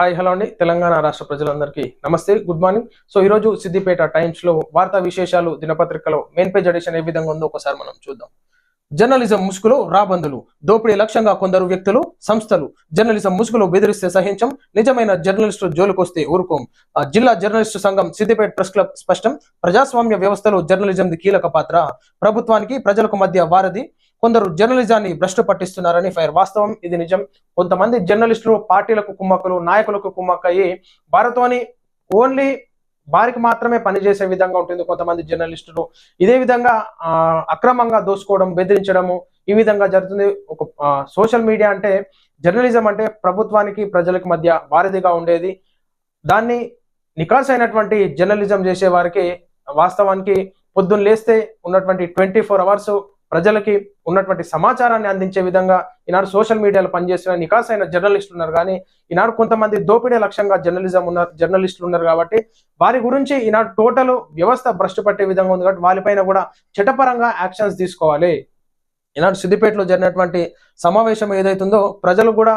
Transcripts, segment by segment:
Hi hello అండి. తెలంగాణ రాష్ట్ర ప్రజలందరికీ నమస్తే. Good morning. సో ఈరోజు సిద్దిపేట టైమ్స్లో వార్తా విశేషాలు దినపత్రికలో మెయిన్ పేజ్ ఎడిషన్ ఏ విధంగా ఉందో ఒకసారి మనం చూద్దాం. జర్నలిజం ముసుగులో రాబందులు. దోపిడీ లక్ష్యంగా కొందరు వ్యక్తులు సంస్థలు జర్నలిజం ముసుగులో బెదిరిస్తే సహించం. నిజమైన జర్నలిస్టు జోలుకొస్తే ఊరుకోం. జిల్లా జర్నలిస్టు సంఘం సిద్దిపేట ప్రెస్ క్లబ్ స్పష్టం. ప్రజాస్వామ్య వ్యవస్థలో జర్నలిజంది కీలక పాత్ర. ప్రభుత్వానికి ప్రజలకు మధ్య వారధి. కొందరు జర్నలిజాన్ని భ్రష్టు పట్టిస్తున్నారని ఫైర్. వాస్తవం ఇది నిజం. కొంతమంది జర్నలిస్టులు పార్టీలకు కుమ్మక్కలు నాయకులకు కుమ్మక్కయ్యి వారితోని ఓన్లీ వారికి మాత్రమే పనిచేసే విధంగా ఉంటుంది కొంతమంది జర్నలిస్టులు. ఇదే విధంగా అక్రమంగా దోసుకోవడం బెదిరించడము ఈ విధంగా జరుగుతుంది. ఒక సోషల్ మీడియా అంటే జర్నలిజం అంటే ప్రభుత్వానికి ప్రజలకు మధ్య వారధిగా ఉండేది. దాన్ని నికాస్ అయినటువంటి జర్నలిజం చేసే వారికి వాస్తవానికి పొద్దున్న లేస్తే ఉన్నటువంటి ట్వంటీ ఫోర్ అవర్స్ ప్రజలకి ఉన్నటువంటి సమాచారాన్ని అందించే విధంగా ఈనాడు సోషల్ మీడియాలో పనిచేసిన నికాస్ అయిన జర్నలిస్టులు ఉన్నారు. కానీ ఈనాడు కొంతమంది దోపిడీ లక్ష్యంగా జర్నలిజం ఉన్నారు జర్నలిస్టులు ఉన్నారు కాబట్టి వారి గురించి ఈనాడు టోటల్ వ్యవస్థ భ్రష్టు పట్టే విధంగా ఉంది కాబట్టి వారిపైన కూడా చట్టపరంగా యాక్షన్స్ తీసుకోవాలి. ఈనాడు సిద్దిపేటలో జరిగినటువంటి సమావేశం ఏదైతుందో ప్రజలు కూడా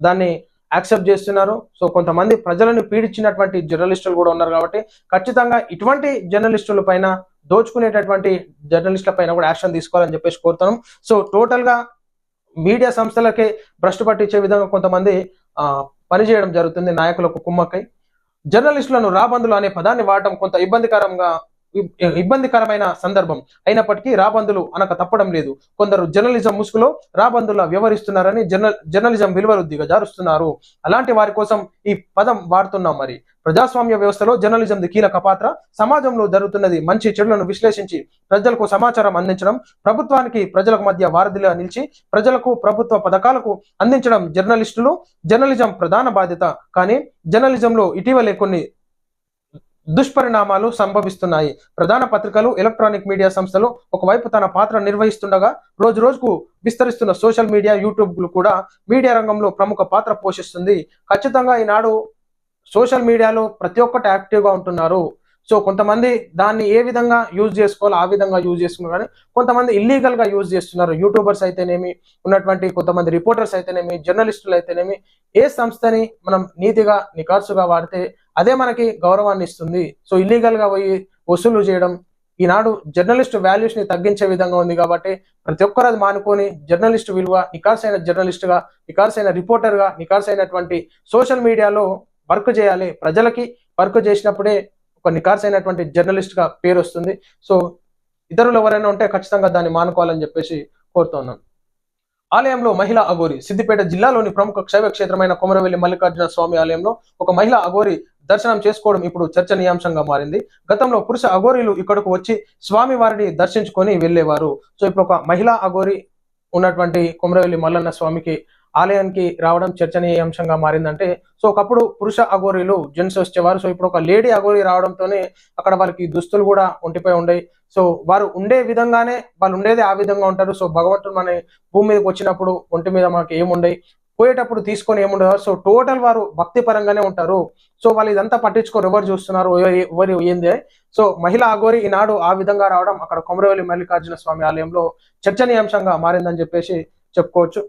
దాన్ని యాక్సెప్ట్ చేస్తున్నారు. సో కొంతమంది ప్రజలను పీడించినటువంటి జర్నలిస్టులు కూడా ఉన్నారు కాబట్టి ఖచ్చితంగా ఇటువంటి జర్నలిస్టుల పైన దోచుకునేటటువంటి జర్నలిస్టుల పైన కూడా యాక్షన్ తీసుకోవాలని చెప్పేసి కోరుతున్నాం. సో టోటల్గా మీడియా సంస్థలకే భ్రష్టు పట్టించే విధంగా కొంతమంది ఆ, పనిచేయడం జరుగుతుంది. నాయకులకు కుమ్మక్కై. జర్నలిస్టులను రాబందులు అనే పదాన్ని వాడటం కొంత ఇబ్బందికరంగా ఇబ్బందికరమైన సందర్భం. అయినప్పటికీ రాబందులు అనక తప్పడం లేదు. కొందరు జర్నలిజం ముసుగులో రాబందులా వ్యవహరిస్తున్నారని జర్నల్ జర్నలిజం విలువలు దిగజారుస్తున్నారు. అలాంటి వారి కోసం ఈ పదం వాడుతున్నాం మరి. ప్రజాస్వామ్య వ్యవస్థలో జర్నలిజం కీలక పాత్ర. సమాజంలో జరుగుతున్నది మంచి చెడులను విశ్లేషించి ప్రజలకు సమాచారం అందించడం ప్రభుత్వానికి ప్రజలకు మధ్య వారధిలా నిలిచి ప్రజలకు ప్రభుత్వ పథకాలకు అందించడం జర్నలిస్టులు జర్నలిజం ప్రధాన బాధ్యత. కానీ జర్నలిజంలో ఇటీవలే కొన్ని దుష్పరిణామాలు సంభవిస్తున్నాయి. ప్రధాన పత్రికలు ఎలక్ట్రానిక్ మీడియా సంస్థలు ఒకవైపు తన పాత్ర నిర్వహిస్తుండగా రోజు రోజుకు విస్తరిస్తున్న సోషల్ మీడియా యూట్యూబ్లు కూడా మీడియా రంగంలో ప్రముఖ పాత్ర పోషిస్తుంది. ఖచ్చితంగా ఈనాడు సోషల్ మీడియాలో ప్రతి ఒక్కటి యాక్టివ్గా ఉంటున్నారు. సో కొంతమంది దాన్ని ఏ విధంగా యూజ్ చేసుకోవాలో ఆ విధంగా యూజ్ చేసుకున్నారు. కానీ కొంతమంది ఇల్లీగల్గా యూజ్ చేస్తున్నారు. యూట్యూబర్స్ అయితేనేమి ఉన్నటువంటి కొంతమంది రిపోర్టర్స్ అయితేనేమి జర్నలిస్టులు అయితేనేమి ఏ సంస్థని మనం నీతిగా నికార్సుగా వాడితే అదే మనకి గౌరవాన్ని ఇస్తుంది. సో ఇల్లీగల్గా పోయి వసూలు చేయడం ఈనాడు జర్నలిస్ట్ వాల్యూస్ని తగ్గించే విధంగా ఉంది కాబట్టి ప్రతి ఒక్కరు అది మానుకొని జర్నలిస్ట్ విలువ నికార్స్ అయిన జర్నలిస్ట్గా నికార్స్ అయిన రిపోర్టర్గా నికార్స్ అయినటువంటి సోషల్ మీడియాలో వర్క్ చేయాలి. ప్రజలకి వర్క్ చేసినప్పుడే ఒక నికార్స్ అయినటువంటి జర్నలిస్ట్గా పేరు వస్తుంది. సో ఇతరులు ఎవరైనా ఉంటే ఖచ్చితంగా దాన్ని మానుకోవాలని చెప్పేసి కోరుతున్నాను ఆలయంలో మహిళా అఘోరి సిద్దిపేట జిల్లాలోని ప్రముఖ శైవ క్షేత్రమైన కొమరవెల్లి మల్లికార్జున స్వామి ఆలయంలో ఒక మహిళా అఘోరి దర్శనం చేసుకోవడం ఇప్పుడు చర్చనీయాంశంగా మారింది. గతంలో పురుష అఘోరీలు ఇక్కడకు వచ్చి స్వామి వారిని దర్శించుకొని వెళ్ళేవారు. సో ఇప్పుడు ఒక మహిళా అఘోరి ఉన్నటువంటి కొమరవెల్లి మల్లన్న స్వామికి ఆలయానికి రావడం చర్చనీయాంశంగా మారిందంటే సో ఒకప్పుడు పురుష అఘోరీలు జెంట్స్ వచ్చేవారు. సో ఇప్పుడు ఒక లేడీ అఘోరీ రావడంతోనే అక్కడ వారికి దుస్తులు కూడా ఒంటిపై ఉండేవి. సో వారు ఉండే విధంగానే వాళ్ళు ఉండేది ఆ విధంగా ఉంటారు. సో భగవంతుడు మన భూమి మీదకి వచ్చినప్పుడు ఒంటి మీద మనకి ఏముండయి? పోయేటప్పుడు తీసుకొని ఏముండదు? సో టోటల్ వారు భక్తి పరంగానే ఉంటారు. సో వాళ్ళు ఇదంతా పట్టించుకోరు. ఎవరు చూస్తున్నారు? ఎవరు ఏంది? సో మహిళ అఘోరి ఈనాడు ఆ విధంగా రావడం అక్కడ కొమరవెల్లి మల్లికార్జున స్వామి ఆలయంలో చర్చనీయాంశంగా మారిందని చెప్పేసి చెప్పుకోవచ్చు.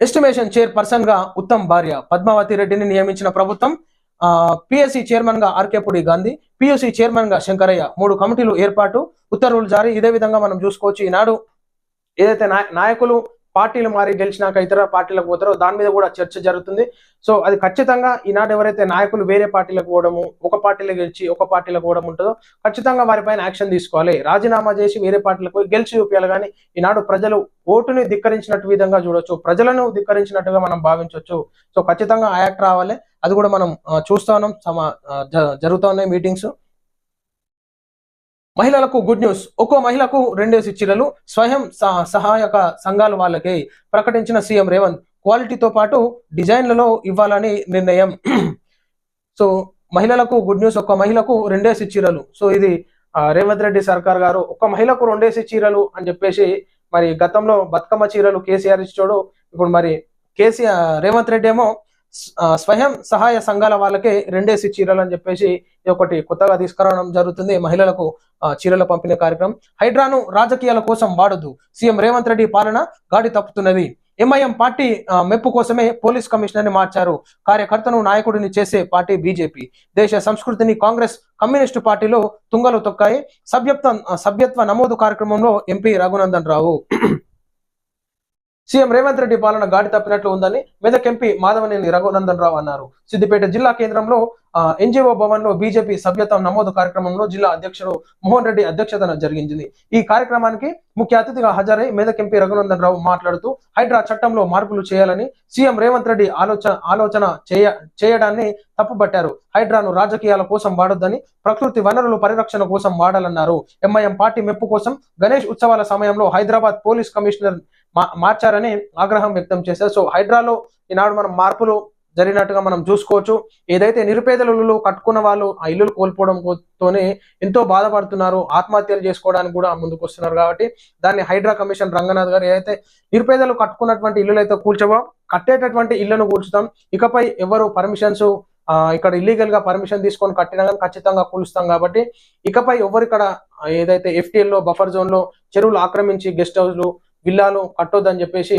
ఎస్టిమేషన్ చైర్పర్సన్గా ఉత్తమ్ భార్య పద్మావతి రెడ్డిని నియమించిన ప్రభుత్వం పిఎస్సి చైర్మన్గా ఆర్కేపుడి గాంధీ పియూసి చైర్మన్గా శంకరయ్య మూడు కమిటీలు ఏర్పాటు ఉత్తర్వులు జారీ. ఇదే విధంగా మనం చూసుకోవచ్చు. ఈనాడు ఏదైతే నాయ- నాయకులు పార్టీలు మారి గెలిచినాక ఇతర పార్టీలకు పోతారో దాని మీద కూడా చర్చ జరుగుతుంది. సో అది ఖచ్చితంగా ఈనాడు ఎవరైతే నాయకులు వేరే పార్టీలకు పోవడము ఒక పార్టీలో గెలిచి ఒక పార్టీలో పోవడం ఉంటుందో ఖచ్చితంగా వారిపైన యాక్షన్ తీసుకోవాలి. రాజీనామా చేసి వేరే పార్టీలకు పోయి గెలిచి చూపించాలి కానీ ఈనాడు ప్రజలు ఓటుని ధిక్కరించినట్టు విధంగా చూడొచ్చు ప్రజలను ధిక్కరించినట్టుగా మనం భావించవచ్చు సో ఖచ్చితంగా ఆ యాక్ట్ రావాలి. అది కూడా మనం చూస్తా ఉన్నాం. సమా ఉన్నాయి మీటింగ్స్. మహిళలకు గుడ్ న్యూస్ ఒక్కో మహిళకు రెండేసి చీరలు స్వయం సహ- సహాయక సంఘాల వాళ్ళకి ప్రకటించిన సీఎం రేవంత్ క్వాలిటీతో పాటు డిజైన్లలో ఇవ్వాలని నిర్ణయం. సో మహిళలకు గుడ్ న్యూస్ ఒక్క మహిళకు రెండేసి చీరలు సో ఇది రేవంత్ రెడ్డి సర్కార్ గారు ఒక్క మహిళకు రెండేసి చీరలు అని చెప్పేసి మరి గతంలో బతుకమ్మ చీరలు కేసీఆర్ ఇచ్చాడు. ఇప్పుడు మరి కేసీఆర్ రేవంత్ రెడ్డి ఏమో స్వయం సహాయ సంఘాల వాళ్ళకే రెండేసి చీరలు అని చెప్పేసి ఒకటి కొత్తగా తీసుకురావడం జరుగుతుంది. మహిళలకు చీరలు పంపిణీ కార్యక్రమం. హైడ్రాను రాజకీయాల కోసం వాడదు. సీఎం రేవంత్ రెడ్డి పాలన గాడి తప్పుతున్నది. ఎంఐఎం పార్టీ మెప్పు కోసమే పోలీస్ కమిషనర్ని మార్చారు. కార్యకర్తను నాయకుడిని చేసే పార్టీ బీజేపీ. దేశ సంస్కృతిని కాంగ్రెస్ కమ్యూనిస్టు పార్టీలో తుంగలు తొక్కాయి. సభ్యత్వ సభ్యత్వ నమోదు కార్యక్రమంలో ఎంపీ రఘునందన్ రావు. సీఎం రేవంత్ రెడ్డి పాలన గాడి తప్పినట్లు ఉందని మెదక్ ఎంపీ మాధవనేని రఘునందన్ రావు అన్నారు. సిద్దిపేట జిల్లా కేంద్రంలో ఎన్జిఓ భవన్లో బీజేపీ సభ్యత్వం నమోదు కార్యక్రమంలో జిల్లా అధ్యక్షుడు మోహన్ రెడ్డి అధ్యక్షతన జరిగింది. ఈ కార్యక్రమానికి ముఖ్య అతిథిగా హాజరై మెదక్ ఎంపీ రఘునందన్ రావు మాట్లాడుతూ హైడ్రా చట్టంలో మార్పులు చేయాలని సీఎం రేవంత్ రెడ్డి ఆలోచన ఆలోచన చేయ చేయడాన్ని తప్పుపట్టారు హైడ్రాను రాజకీయాల కోసం వాడొద్దని ప్రకృతి వనరుల పరిరక్షణ కోసం వాడాలన్నారు. ఎంఐఎం పార్టీ మెప్పు కోసం గణేష్ ఉత్సవాల సమయంలో హైదరాబాద్ పోలీస్ కమిషనర్ మార్చారని ఆగ్రహం వ్యక్తం చేశారు. సో హైడ్రాలో ఈనాడు మనం మార్పులు జరిగినట్టుగా మనం చూసుకోవచ్చు. ఏదైతే నిరుపేదల కట్టుకున్న వాళ్ళు ఆ ఇల్లులు కోల్పోవడం తోనే ఎంతో బాధపడుతున్నారు. ఆత్మహత్యలు చేసుకోవడానికి కూడా ముందుకు వస్తున్నారు కాబట్టి దాన్ని హైడ్రా కమిషన్ రంగనాథ్ గారు ఏదైతే నిరుపేదలు కట్టుకున్నటువంటి ఇల్లులు అయితే కూల్చవో కట్టేటటువంటి ఇళ్ళను కూల్చుతాం. ఇకపై ఎవరు పర్మిషన్స్ ఇక్కడ ఇల్లీగల్గా పర్మిషన్ తీసుకొని కట్టినా కానీ ఖచ్చితంగా కూలుస్తాం కాబట్టి ఇకపై ఎవరు ఇక్కడ ఏదైతే ఎఫ్టీఎల్లో లో బఫర్ జోన్లో చెరువులు ఆక్రమించి గెస్ట్ హౌస్లు విల్లాను కట్టొద్దని చెప్పేసి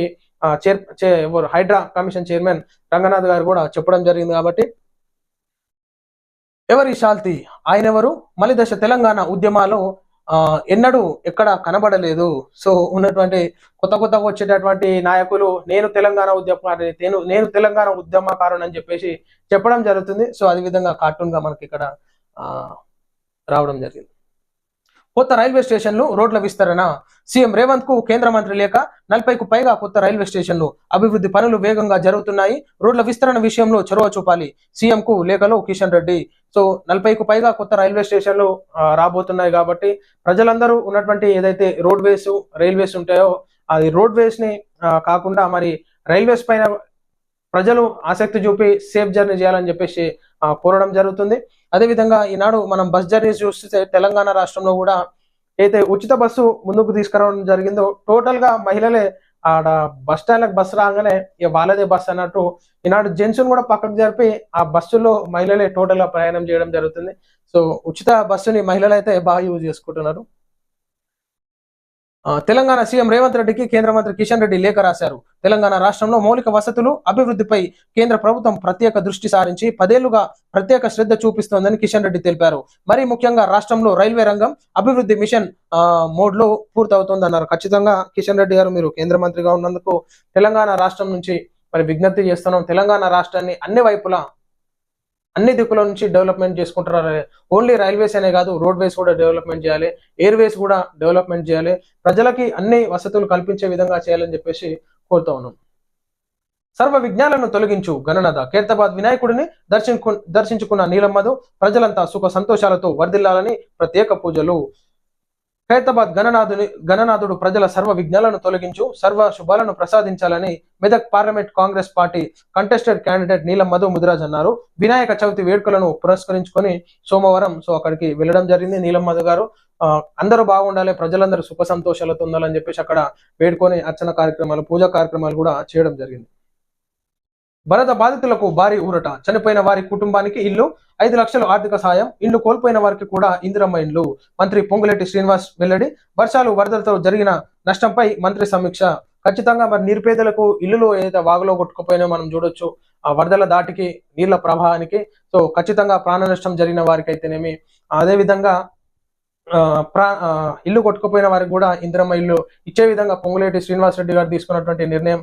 చైర్ చే- ఎవరు హైడ్రా కమిషన్ చైర్మన్ రంగనాథ్ గారు కూడా చెప్పడం జరిగింది కాబట్టి ఎవరి శాల్తి? ఆయన ఎవరు? మలిదశ తెలంగాణ ఉద్యమాలు ఆ, ఎన్నడూ ఎక్కడ కనబడలేదు. సో ఉన్నటువంటి కొత్త కొత్తగా వచ్చేటటువంటి నాయకులు నేను తెలంగాణ ఉద్యమకారు నేను నేను తెలంగాణ ఉద్యమకారుని అని చెప్పేసి చెప్పడం జరుగుతుంది. సో అదే విధంగా కార్టూన్గా మనకి ఇక్కడ ఆ, రావడం జరిగింది. కొత్త రైల్వే స్టేషన్లు రోడ్ల విస్తరణ. సీఎం రేవంత్కు కేంద్ర మంత్రి లేక నలభైకు పైగా కొత్త రైల్వే స్టేషన్లు. అభివృద్ధి పనులు వేగంగా జరుగుతున్నాయి. రోడ్ల విస్తరణ విషయంలో చొరవ చూపాలి. సీఎం కు లేఖలో కిషన్ రెడ్డి. సో నలభైకు పైగా కొత్త రైల్వే స్టేషన్లు రాబోతున్నాయి కాబట్టి ప్రజలందరూ ఉన్నటువంటి ఏదైతే రోడ్వేస్ రైల్వేస్ ఉంటాయో అది రోడ్వేస్ని కాకుండా మరి రైల్వేస్ పైన ప్రజలు ఆసక్తి చూపి సేఫ్ జర్నీ చేయాలని చెప్పేసి కోరడం జరుగుతుంది. అదేవిధంగా ఈనాడు మనం బస్ జర్నీస్ చూస్తే తెలంగాణ రాష్ట్రంలో కూడా అయితే ఉచిత బస్సు ముందుకు తీసుకురావడం జరిగిందో టోటల్గా మహిళలే ఆడ బస్ స్టాండ్ బస్సు రాగానే ఇక వాళ్ళదే బస్ అన్నట్టు ఈనాడు జెంట్స్ కూడా పక్కకు జరిపి ఆ బస్సులో మహిళలే టోటల్ ప్రయాణం చేయడం జరుగుతుంది. సో ఉచిత బస్సుని మహిళలు అయితే బాగా యూజ్ చేసుకుంటున్నారు. తెలంగాణ సీఎం రేవంత్ రెడ్డికి కేంద్ర మంత్రి కిషన్ రెడ్డి లేఖ రాశారు. తెలంగాణ రాష్ట్రంలో మౌలిక వసతులు అభివృద్ధిపై కేంద్ర ప్రభుత్వం ప్రత్యేక దృష్టి సారించి పదేళ్ళుగా ప్రత్యేక శ్రద్ధ చూపిస్తోందని కిషన్ రెడ్డి తెలిపారు. మరి ముఖ్యంగా రాష్ట్రంలో రైల్వే రంగం అభివృద్ధి మిషన్ ఆ, మోడ్లో పూర్తవుతోందన్నారు. ఖచ్చితంగా కిషన్ రెడ్డి గారు మీరు కేంద్ర మంత్రిగా ఉన్నందుకు తెలంగాణ రాష్ట్రం నుంచి మరి విజ్ఞప్తి చేస్తున్నాం. తెలంగాణ రాష్ట్రాన్ని అన్ని వైపులా అన్ని దిక్కుల నుంచి డెవలప్మెంట్ చేసుకుంటారు ఓన్లీ రైల్వేస్ అనే కాదు రోడ్వేస్ కూడా డెవలప్మెంట్ చేయాలి ఎయిర్వేస్ కూడా డెవలప్మెంట్ చేయాలి. ప్రజలకి అన్ని వసతులు కల్పించే విధంగా చేయాలని చెప్పేసి కోరుతా ఉన్నాం. సర్వ విజ్ఞాలను తొలగించు గణనద కీర్తాబాద్ వినాయకుడిని దర్శించు దర్శించుకున్న నీలమ్మదు ప్రజలంతా సుఖ సంతోషాలతో వర్ధిల్లాలని ప్రత్యేక పూజలు ఖైరతాబాద్ గణనాథుని గణనాథుడు ప్రజల సర్వ విఘ్నాలను తొలగించు సర్వ శుభాలను ప్రసాదించాలని Medak parliament Congress party contested candidate Neelam Madhu Mudiraj అన్నారు. వినాయక చవితి వేడుకలను పురస్కరించుకొని సోమవారం సో అక్కడికి వెళ్ళడం జరిగింది నీలం మధు గారు. ఆ, అందరూ బాగుండాలి ప్రజలందరూ సుఖ సంతోషాలతో ఉండాలని చెప్పేసి అక్కడ వేడుకొని అర్చన కార్యక్రమాలు పూజా కార్యక్రమాలు కూడా చేయడం జరిగింది. వరద బాధితులకు భారీ ఊరట. చనిపోయిన వారి కుటుంబానికి ఇల్లు ఐదు లక్షల ఆర్థిక సాయం ఇల్లు కోల్పోయిన వారికి కూడా ఇందిరమ్మ ఇండ్లు. మంత్రి పొంగులేటి శ్రీనివాస్ వెల్లడి వర్షాలు వరదలతో జరిగిన నష్టంపై మంత్రి సమీక్ష. ఖచ్చితంగా మరి నిరుపేదలకు ఇల్లులు ఏదైతే వాగులో కొట్టుకుపోయినా మనం చూడొచ్చు. ఆ వరదల దాటికి నీళ్ళ ప్రవాహానికి సో ఖచ్చితంగా ప్రాణ నష్టం జరిగిన వారికి అయితేనేమి అదే విధంగా ఆ, ప్రా ఆ, ఇల్లు కొట్టుకుపోయిన వారికి కూడా ఇందిరమ్మ ఇల్లు ఇచ్చే విధంగా పొంగులేటి శ్రీనివాస్ రెడ్డి గారు తీసుకున్నటువంటి నిర్ణయం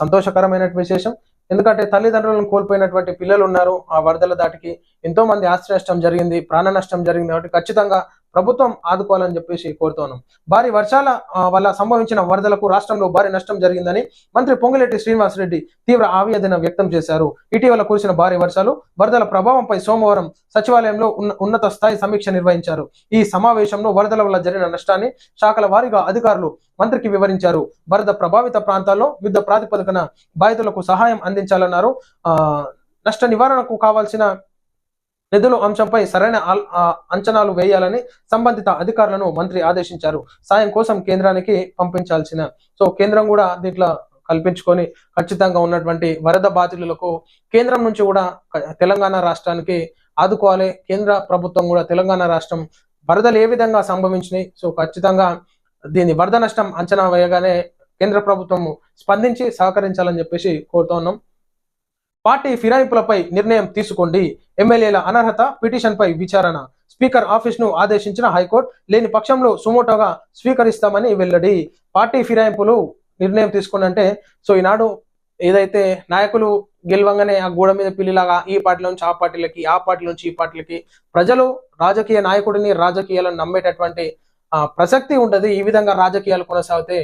సంతోషకరమైన విశేషం. ఎందుకంటే తల్లిదండ్రులను కోల్పోయినటువంటి పిల్లలు ఉన్నారు. ఆ వరదల దాటికి ఎంతో మంది ఆస్తి నష్టం జరిగింది ప్రాణ నష్టం జరిగింది. కాబట్టి ఖచ్చితంగా ప్రభుత్వం ఆదుకోవాలని చెప్పేసి కోరుతున్నాం. భారీ వర్షాల వల్ల సంభవించిన వరదలకు రాష్ట్రంలో భారీ నష్టం జరిగిందని మంత్రి పొంగిరెడ్డి శ్రీనివాస్ రెడ్డి తీవ్ర ఆవేదన వ్యక్తం చేశారు. ఇటీవల కురిసిన భారీ వర్షాలు వరదల ప్రభావంపై సోమవారం సచివాలయంలో ఉన్న ఉన్నత స్థాయి సమీక్ష నిర్వహించారు. ఈ సమావేశంలో వరదల వల్ల జరిగిన నష్టాన్ని శాఖల వారీగా అధికారులు మంత్రికి వివరించారు. వరద ప్రభావిత ప్రాంతాల్లో యుద్ధ ప్రాతిపదికన బాధితులకు సహాయం అందించాలన్నారు. ఆ నష్ట నివారణకు కావాల్సిన నిధుల అంశంపై సరైన అంచనాలు వేయాలని సంబంధిత అధికారులను మంత్రి ఆదేశించారు. సాయం కోసం కేంద్రానికి పంపించాల్సిన సో కేంద్రం కూడా దీంట్లో కల్పించుకొని ఖచ్చితంగా ఉన్నటువంటి వరద బాధితులకు కేంద్రం నుంచి కూడా తెలంగాణ రాష్ట్రానికి ఆదుకోవాలి. కేంద్ర ప్రభుత్వం కూడా తెలంగాణ రాష్ట్రం వరదలు ఏ విధంగా సంభవించినాయి సో ఖచ్చితంగా దీని వరద నష్టం అంచనా వేయగానే కేంద్ర ప్రభుత్వం స్పందించి సహకరించాలని చెప్పేసి కోరుతా ఉన్నాం. పార్టీ ఫిరాయింపులపై నిర్ణయం తీసుకోండి. ఎమ్మెల్యేల అనర్హత పిటిషన్ పై విచారణ. స్పీకర్ ఆఫీస్ను ఆదేశించిన హైకోర్టు లేని పక్షంలో సుమోటోగా స్వీకరిస్తామని వెల్లడి. పార్టీ ఫిరాయింపులు నిర్ణయం తీసుకుందంటే సో ఈనాడు ఏదైతే నాయకులు గెలవంగానే ఆ గోడ మీద పిల్లిలాగా ఈ పార్టీ నుంచి ఆ పార్టీలకి ఆ పార్టీ నుంచి ఈ పార్టీలకి ప్రజలు రాజకీయ నాయకుడిని రాజకీయాలను నమ్మేటటువంటి ఆ, ప్రసక్తి ఉండదు. ఈ విధంగా రాజకీయాలు కొనసాగితే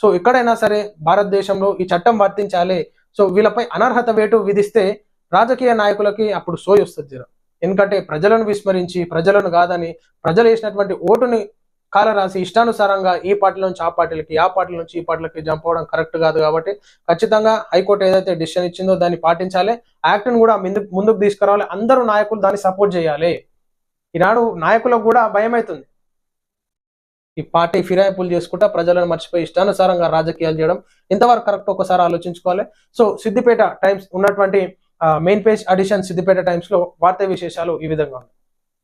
సో ఎక్కడైనా సరే భారతదేశంలో ఈ చట్టం వర్తించాలి. సో వీళ్ళపై అనర్హత వేటు విధిస్తే రాజకీయ నాయకులకి అప్పుడు సోయి వస్తుంది జర ఎందుకంటే ప్రజలను విస్మరించి ప్రజలను కాదని ప్రజలు వేసినటువంటి ఓటుని కాలరాసి ఇష్టానుసారంగా ఈ పార్టీ నుంచి ఆ పార్టీలకి ఆ పార్టీ నుంచి ఈ పార్టీలకి జంప్ అవడం కరెక్ట్ కాదు కాబట్టి ఖచ్చితంగా హైకోర్టు ఏదైతే డిసిషన్ ఇచ్చిందో దాన్ని పాటించాలి. యాక్ట్ను కూడా ముందుకు ముందుకు తీసుకురావాలి. అందరూ నాయకులు దాన్ని సపోర్ట్ చేయాలి. ఈనాడు నాయకులకు కూడా భయం అవుతుంది ఈ పార్టీ ఫిరాయింపులు చేసుకుంటా ప్రజలను మర్చిపోయి ఇష్టానుసారంగా రాజకీయాలు చేయడం ఇంతవరకు కరెక్ట్ ఒకసారి ఆలోచించుకోవాలి. సో సిద్దిపేట టైమ్స్ ఉన్నటువంటి మెయిన్ పేజ్ అడిషన్ సిద్దిపేట టైమ్స్లో వార్తా విశేషాలు ఈ విధంగా ఉన్నాయి.